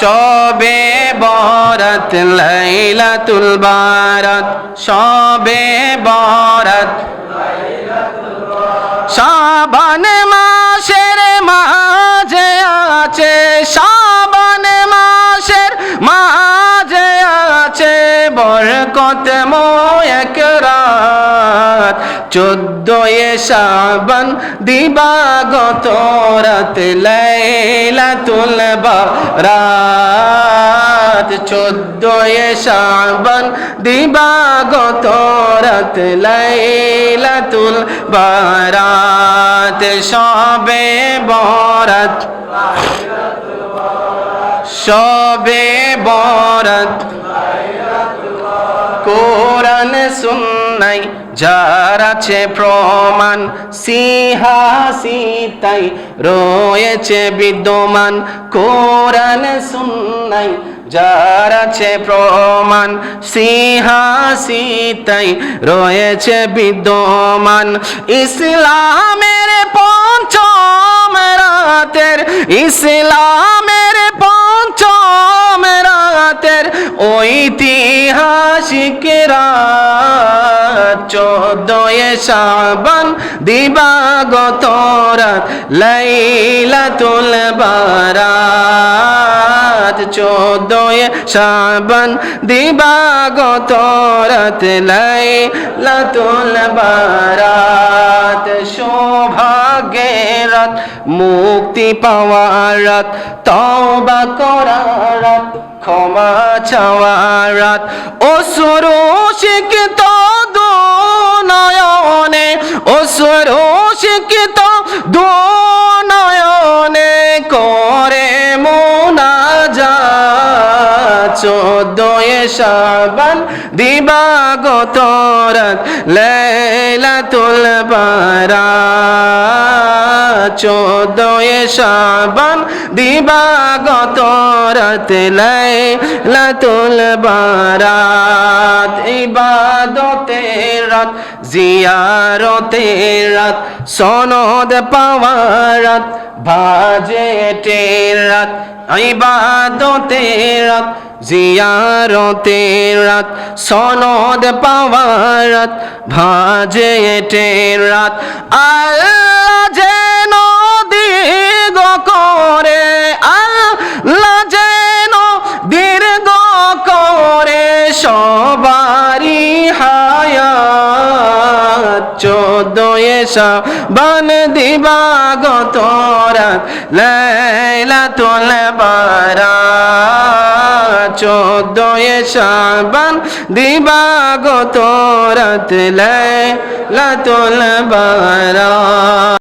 সবে বরাত লাইলাতুল বারাত, সবে বরাত শাবান মাসের মাঝে আছে, শাবান মাসের মাঝে আছে, বরকত এক রাত চোদ্দয়ে শাবান দিবাগত রাত লাইলাতুল বারাত। চোদ্দয়ে শাবান দিবাগত রাত লাইলাতুল বারাত। সবে বরাত। সবে বরাত। কোরআন সুন্নাই যার আছে প্রমাণ সিহাসিতাই রয়েছে বিদ্যমান। কোরআন, সুন্নাই, যার আছে প্রমাণ সিহাসিতাই রয়েছে বিদ্যমান। ইসলামের পঞ্চম রাতের, ইসলামের পঞ্চম রাতের ঐতিহাসিক রাত। চোদ্দয়ে শাবান দিবাগত রাত, লাইলাতুল বারাত। চোদ্দয়ে শাবান দিবাগত রাত, লাইলাতুল বারাত। সৌভাগ্যের রাত, মুক্তি পাওয়ার রাত, তওবা করার রাত, ক্ষমা চাওয়ার রাত। অসুরু শিক্ষিত নয়নে অসুরু শিক্ষিত দু নয়নে করে মোনাজা চোদ্দয়ে শাবান দিবাগত রাত লাইলাতুল বারাত চোদ্দয়ে শাবান দিবাগত রাত ইবাদতের রাত জিয়ারতের রাত, সনদ পাওয়ার রাত ভাজে টের রাত ইবাদতের রাত জিয়ারতের রাত, সনদ পাওয়ার রাত ভাজে টের রাত। আল্লাহ হায়াত চোদ্দয়ে শাবান দিবাগত রাত লাইলাতুল বারাত চোদ্দয়ে শাবান দিবাগত রাত লাইলাতুল বারাত